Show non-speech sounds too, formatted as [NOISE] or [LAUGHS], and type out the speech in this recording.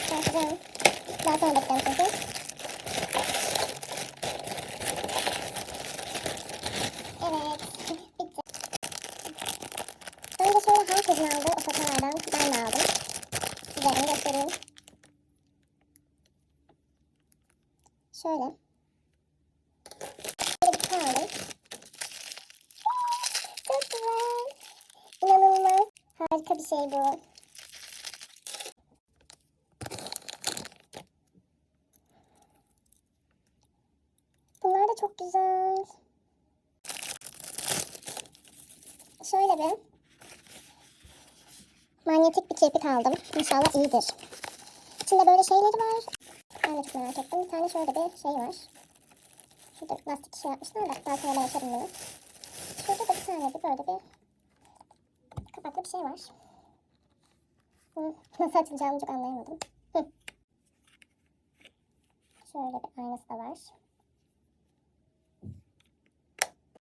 çıkartacağım. Daha sonra bakacağım çünkü. Evet. Bitti. Önce şöyle herkesin aldığı o tokalardan ben aldım. Size göstereyim. Şöyle. Bir aldım. Çok güzel. İnanılmaz. Harika bir şey bu. çok güzel. Şöyle bir manyetik bir kirpik aldım. İnşallah iyidir. İçinde böyle şeyleri var. Ben de çok merak ettim. Bir tane şöyle bir şey var. Şurada lastik şey yapmışlar da daha sonra ben açarım bunu. Şurada da bir tane de böyle bir kapaklı bir şey var. Bunu [LAUGHS] nasıl açılacağını çok anlayamadım. şöyle bir aynası da var.